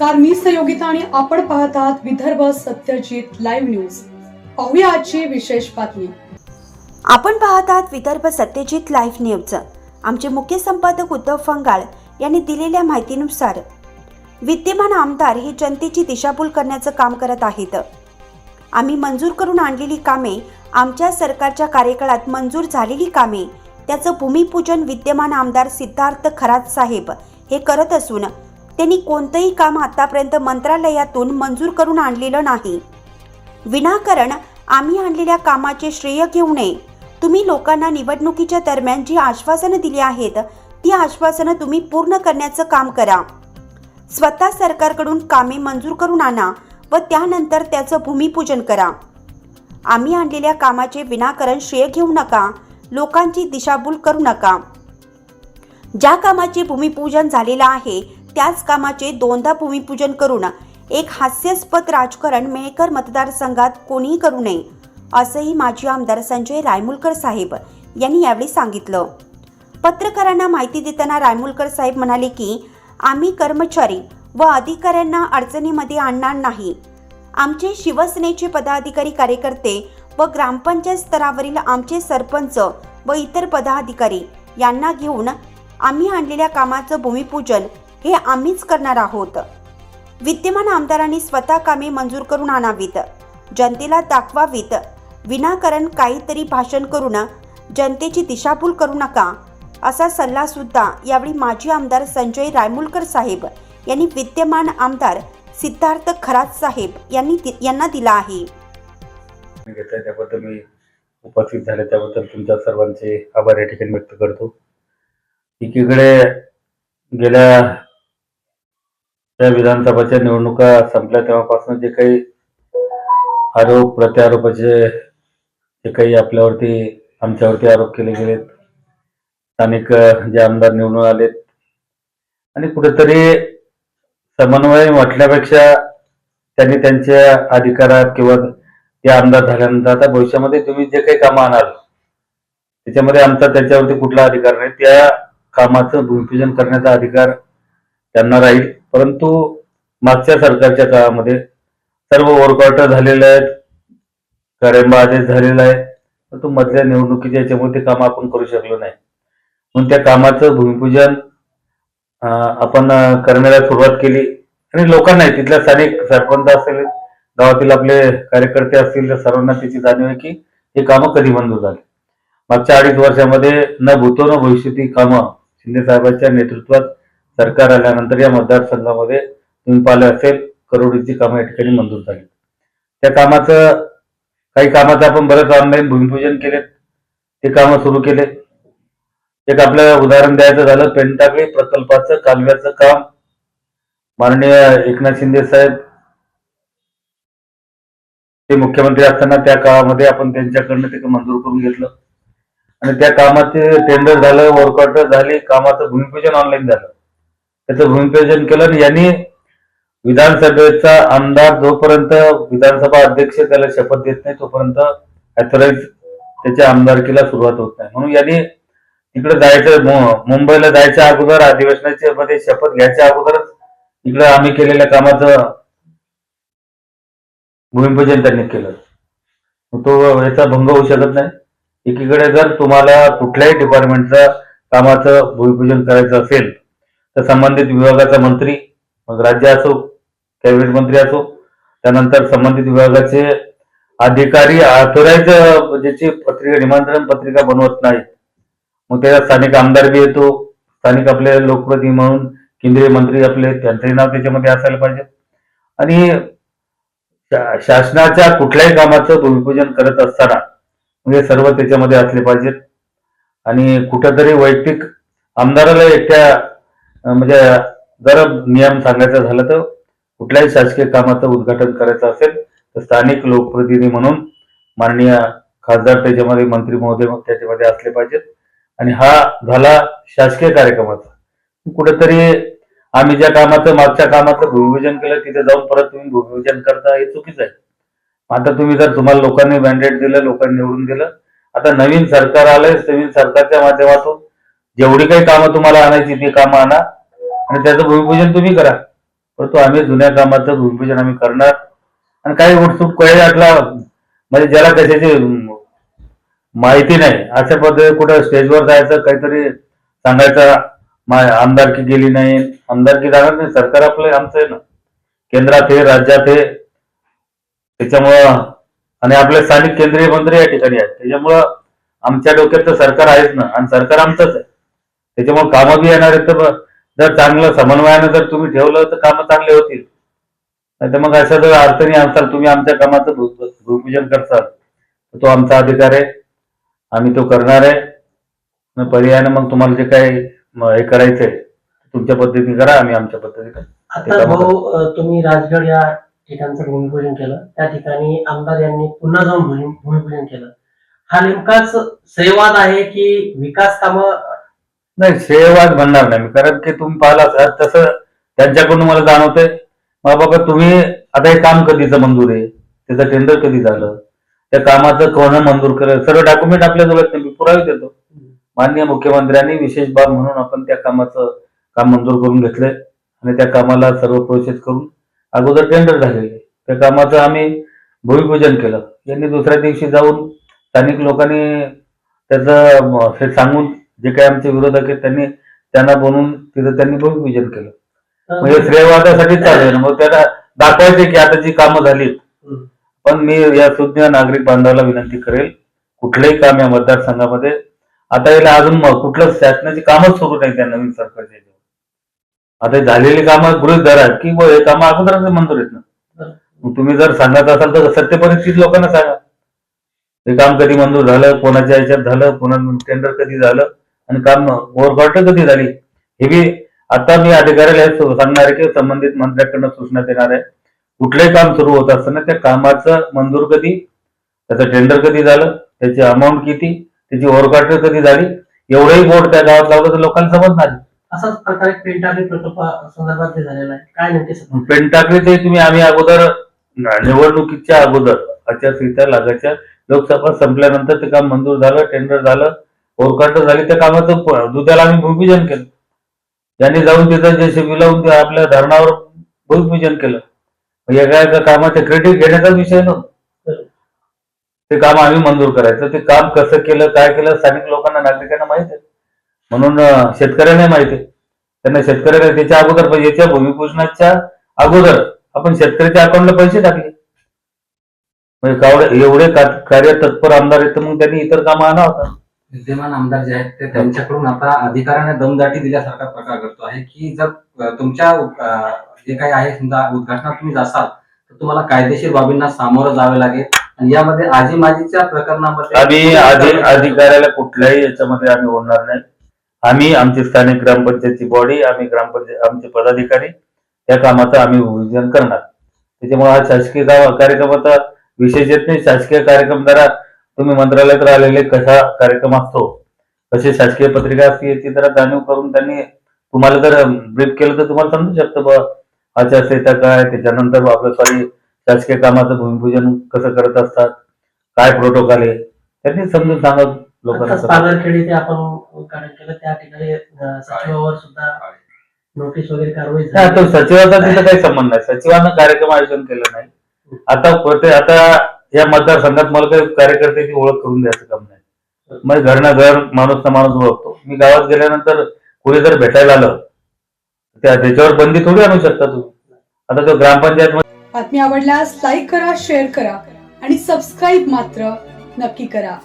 नमस्कार मी सहयोगिता आणि आपण पाहत आहात विदर्भ सत्यजित लाईव्ह न्यूज. पाहूया आजची विशेष बातमी. आपण पाहत आहात विदर्भ सत्यजित लाईव्ह न्यूज. आमचे मुख्य संपादक उद्धव फंगाळ यांनी दिलेल्या माहितीनुसार विद्यमान आमदार हे जनतेची दिशाभूल करण्याचं काम करत आहेत. आम्ही मंजूर करून आणलेली कामे आमच्या सरकारच्या कार्यकाळात मंजूर झालेली कामे त्याचं भूमिपूजन विद्यमान आमदार सिद्धार्थ खरात साहेब हे करत असून त्यांनी कोणतंही काम आतापर्यंत मंत्रालयातून मंजूर करून आणलेलं नाही. विनाकारण आम्ही आणलेल्या कामाचे श्रेय घेऊ नये. तुम्ही लोकांना निवडणुकीच्या दरम्यान जी आश्वासनं दिली आहेत ती आश्वासनं तुम्ही पूर्ण करण्याचं काम करा. स्वतः सरकारकडून कामे मंजूर करून आणा व त्यानंतर त्याचं भूमिपूजन करा. आम्ही आणलेल्या कामाचे विनाकारण श्रेय घेऊ नका लोकांची दिशाभूल करू नका. ज्या कामाचे भूमिपूजन झालेलं आहे त्याच कामाचे दोनदा भूमिपूजन करून एक हास्यास्पद राजकारण मेहकर मतदारसंघात कोणीही करू नये असंही माजी आमदार संजय रायमुलकर साहेब यांनी यावेळी सांगितलं. पत्रकारांना माहिती देताना रायमुलकर साहेब म्हणाले की आम्ही कर्मचारी व अधिकाऱ्यांना अडचणीमध्ये आणणार नाही. आमचे शिवसेनेचे पदाधिकारी कार्यकर्ते व ग्रामपंचायत स्तरावरील आमचे सरपंच व इतर पदाधिकारी यांना घेऊन आम्ही आणलेल्या कामाचं भूमिपूजन हे आम्हीच करणार आहोत. विद्यमान आमदारांनी स्वतः कामे मंजूर करून आणावीत. जनतेला दाखवावीत. विनाकारण काहीतरी भाषण करून जनतेची दिशाभूल करू नका असा सल्ला सुद्धा यावेळी माजी आमदार संजय रायमुलकर साहेब यांनी विद्यमान आमदार सिद्धार्थ खरात साहेब यांनी यांना दिला आहे. त्याबद्दल मी उपस्थित झाले त्याबद्दल तुमच्या सर्वांचे आभार या ठिकाणी व्यक्त करतो. एकीकडे गेल्या त्या विधानसभाच्या निवडणुका संपल्या तेव्हापासून जे काही आरोप प्रत्यारोपाचे जे काही आपल्यावरती आमच्यावरती आरोप केले गेलेत स्थानिक जे आमदार निवडून आलेत आणि कुठेतरी समन्वय म्हटल्यापेक्षा त्यांनी त्यांच्या अधिकारात किंवा ते आमदार झाल्यानंतर आता भविष्यामध्ये तुम्ही जे काही कामं आणाल त्याच्यामध्ये आमचा त्याच्यावरती कुठला अधिकार नाही. त्या कामाचं भूमिपूजन करण्याचा अधिकार त्यांना राहील. परंतु मागच्या सरकारच्या काळामध्ये सर्व वर्कआउट झालेले आहेत. कार्यंबा आदेश झालेला आहे. परंतु मधल्या निवडणुकीच्या याच्यामुळे ते कामं आपण करू शकलो नाही. म्हणून त्या कामाचं भूमिपूजन आपण करण्याला सुरुवात केली. आणि लोकांनाही तिथल्या स्थानिक सरपंच असेल गावातील आपले कार्यकर्ते असतील तर सर्वांना त्याची जाणीव आहे की हे कामं कधी बंद झाली. मागच्या अडीच वर्षामध्ये न भूतो न भविष्यती कामं शिंदे साहेबांच्या नेतृत्वात सरकार आल्यानंतर या मतदारसंघामध्ये तुम्ही पाहिलं असेल करोडीची कामं या ठिकाणी मंजूर झाली. त्या कामाचं काही कामाचं आपण बरंच ऑनलाईन भूमिपूजन केले ते कामं सुरू केले. एक आपलं उदाहरण द्यायचं झालं पेंटाकळी प्रकल्पाचं कालव्याचं काम. माननीय एकनाथ शिंदे साहेब. ते मुख्यमंत्री असताना त्या काळामध्ये आपण त्यांच्याकडनं ते मंजूर करून घेतलं. आणि त्या कामाचे टेंडर झालं वर्कआउट झाले कामाचं भूमिपूजन ऑनलाईन झालं. त्याचं भूमिपूजन केलं आणि यांनी विधानसभेचा आमदार जोपर्यंत विधानसभा अध्यक्ष त्याला शपथ देत नाही तोपर्यंत अथॉराईज त्याच्या आमदारकीला सुरुवात होत नाही. म्हणून यांनी तिकडे जायचं मुंबईला जायच्या अगोदर अधिवेशनाच्या मध्ये शपथ घ्यायच्या अगोदरच इकडे आम्ही केलेल्या कामाचं भूमिपूजन त्यांनी केलं. तो याचा भंग होऊ शकत नाही. एकीकडे जर तुम्हाला कुठल्याही डिपार्टमेंटचं कामाचं भूमिपूजन करायचं असेल तर संबंधित विभागाचा मंत्री मग राज्य असो कॅबिनेट मंत्री असो त्यानंतर संबंधित विभागाचे अधिकारी ऑथोराईज ज्याची पत्रिका निमंत्रण पत्रिका बनवत नाहीत. मग त्याला स्थानिक आमदार बी येतो. स्थानिक आपले लोकप्रतिनिधी म्हणून केंद्रीय मंत्री आपले त्यांचंही नाव त्याच्यामध्ये असायला पाहिजे. आणि शासनाच्या कुठल्याही कामाचं भूमिपूजन करत असताना म्हणजे सर्व त्याच्यामध्ये असले पाहिजेत. आणि कुठंतरी वैयक्तिक आमदाराला एकट्या म्हणजे जर नियम सांगायचा झाला तर कुठल्याही शासकीय कामाचं उद्घाटन करायचं असेल तर स्थानिक लोकप्रतिनिधी म्हणून माननीय खासदार त्याच्यामध्ये मंत्री महोदय त्याच्यामध्ये असले पाहिजेत. आणि हा झाला शासकीय कार्यक्रमाचा. कुठेतरी आम्ही ज्या कामाचं मागच्या कामाचं भूमिपूजन केलं तिथे जाऊन परत तुम्ही भूमिपूजन करता हे चुकीचं आहे. आता तुम्ही जर तुम्हाला लोकांनी मॅन्डेट दिलं लोकांनी निवडून दिलं आता नवीन सरकार आलंय नवीन सरकारच्या माध्यमातून जेवढी काही कामं तुम्हाला आणायची ती कामं आणा. आणि त्याचं भूमिपूजन तुम्ही करा. परंतु आम्ही जुन्या कामाचं भूमिपूजन आम्ही करणार. आणि काही उत्सुक काही आटला म्हणजे ज्याला कशाची माहिती नाही अशा पद्धतीने कुठं स्टेजवर जायचं काहीतरी सांगायचं मा- आमदारकी गेली नाही. आमदारकी जाणार नाही. सरकार आपलं आमचं आहे ना. केंद्रात हे राज्यात हे त्याच्यामुळं आणि आपले स्थानिक केंद्रीय मंत्री या ठिकाणी आहेत. त्याच्यामुळं आमच्या डोक्यात तर सरकार आहेच ना. आणि सरकार आमचंच आहे. त्याच्यामुळे कामं बी येणार आहेत. तर जर चांगलं समन्वयानं जर तुम्ही ठेवलं तर कामं चांगले होतील. नाही तर मग अशा जर अडचणी असाल तुम्ही आमच्या कामाचं भू- भूमिपूजन करसाल तर तो आमचा अधिकार आहे. आम्ही तो करणार आहे. पर्यायानं मग तुम्हाला जे काही हे करायचंय तुमच्या पद्धतीने करा आम्ही आमच्या पद्धतीने ते आता भाऊ तुम्ही राजगड या ठिकाणचं भूमिपूजन केलं. त्या ठिकाणी आमदार यांनी पुन्हा जाऊन भूमि- भूमिपूजन केलं. हा नेमकाच संवाद आहे की विकास कामं नाही सेवाच म्हणणार नाही. मी कारण की तुम्ही पाहिला असाल तसं त्यांच्याकडून मला जाणवतंय. मग बाबा तुम्ही आता हे काम कधीचं मंजूर आहे? त्याचं टेंडर कधी झालं? त्या कामाचं कोण मंजूर करेल? सर्व डॉक्युमेंट आपल्याजवळ आहेत, मी पुरावे देतो. माननीय मुख्यमंत्र्यांनी विशेष बाब म्हणून आपण त्या कामाचं काम मंजूर करून घेतलंय आणि त्या कामाला सर्व प्रोसेस करून अगोदर टेंडर झालेले त्या कामाचं आम्ही भूमिपूजन केलं. यांनी दुसऱ्या दिवशी जाऊन स्थानिक लोकांनी त्याचं हे सांगून जे काही आमचे विरोधक आहेत त्यांनी त्यांना बनवून तिथं त्यांनी भूमिपूजन केलं. म्हणजे श्रेयवादासाठी चालू आहे ना मग त्याला दाखवायचे की आता जी कामं झालीत. पण मी या सुज्ञ नागरिक बांधवाला विनंती करेल कुठलंही काम या मतदारसंघामध्ये आता याला अजून कुठलं शासनाची कामच सुरू नाही त्या नवीन सरकारच्या. आता झालेली कामं गृहित धरा की हे कामं अगोदरच मंजूर आहेत ना. तुम्ही जर सांगत असाल तर सत्य परिस्थिती लोकांना सांगा. हे काम कधी मंजूर झालं कोणाच्या ह्याच्यात झालं पुन्हा टेंडर कधी झालं आणि काम ओव्हरकॉट कधी झाली हे बी आता मी अधिकाऱ्याला हे सांगणार आहे की संबंधित मंत्र्याकडनं सूचना देणार आहे कुठलंही काम सुरू होत असताना त्या कामाचं मंजूर कधी त्याचं टेंडर कधी झालं त्याची अमाऊंट किती त्याची ओव्हरकॉट कधी झाली एवढंही बोर्ड त्या गावात लावलं तर लोकांना समजणार नाही. असाच प्रकारे पेंटाबी प्रकल्प संदर्भात झालेला आहे काय नेमके? पेन टाकले ते तुम्ही आम्ही अगोदर निवडणुकीच्या अगोदर आचारसंहिता लागायच्या लोकसभा संपल्यानंतर ते काम मंजूर झालं टेंडर झालं ओरकाट झाली त्या कामाचं दुधाला आम्ही भूमिपूजन केलं. त्यांनी जाऊन तिथं जे शिबी लावून आपल्या धरणावर भूमिपूजन केलं. एका एका कामाचे क्रेडिट घेण्याचा विषय नव्हता. ते काम आम्ही मंजूर करायचं. ते काम कसं केलं काय केलं स्थानिक लोकांना नागरिकांना माहिती आहे. म्हणून शेतकऱ्यांना माहिती आहे. त्यांना शेतकऱ्याला त्याच्या अगोदर याच्या भूमिपूजनाच्या अगोदर आपण शेतकऱ्याच्या अकाउंटला पैसे टाकले. म्हणजे कावडे एवढे कार्य तत्पर आमदार आहेत तर मग त्यांनी इतर कामं आणा होता. विद्यमान आमदार जे आहेत ते त्यांच्याकडून आता अधिकाऱ्यांना दमदाटी दिल्यासारखा प्रकार घडतो आहे की जर तुमच्या जे काही आहे समजा उद्घाटनात तुम्ही जासाल तर तुम्हाला कायदेशीर बाबींना सामोरं जावे लागेल. आणि यामध्ये आजी माजीच्या प्रकरणामध्ये आम्ही आधी अधिकाऱ्याला कुठल्याही याच्यामध्ये आम्ही ओढणार नाही. आम्ही आमची स्थानिक ग्रामपंचायतची बॉडी आम्ही ग्रामपंचायत आमचे पदाधिकारी या कामाचं आम्ही भूमिपूजन करणार. त्याच्यामुळे हा शासकीय कार्यक्रमाचा विशेष येत नाही शासकीय कार्यक्रम जरा तुम्ही मंत्रालयात राहिलेले कसा कार्यक्रम असतो कशी शासकीय पत्रिका असते याची जरा जाणीव करून त्यांनी तुम्हाला जर ब्रीफ केलं तर तुम्हाला समजू शकतं बा आचारसंहिता काय त्याच्यानंतर आपलं सॉरी शासकीय कामाचं भूमिपूजन कसं करत असतात काय प्रोटोकॉल आहे त्यांनी समजून सांगत लोकांना. पालरखेडी ते आपण केलं त्या ठिकाणी सचिवावर सुद्धा नोटीस वगैरे कारवाई तो सचिवाचा तिथं काही संबंध नाही. सचिवानं कार्यक्रम आयोजन केलं नाही. आता आता या मतदारसंघात मला काही कार्यकर्त्याची ओळख करून द्यायचं काम नाही. मग घर ना घर माणूस ना माणूस ओळखतो. मी गावात गेल्यानंतर कोणी जर भेटायला आलं त्या त्याच्यावर बंदी थोडी आणू शकता तू. आता तो ग्रामपंचायत बातमी आवडल्यास लाईक करा शेअर करा आणि सबस्क्राईब मात्र नक्की करा.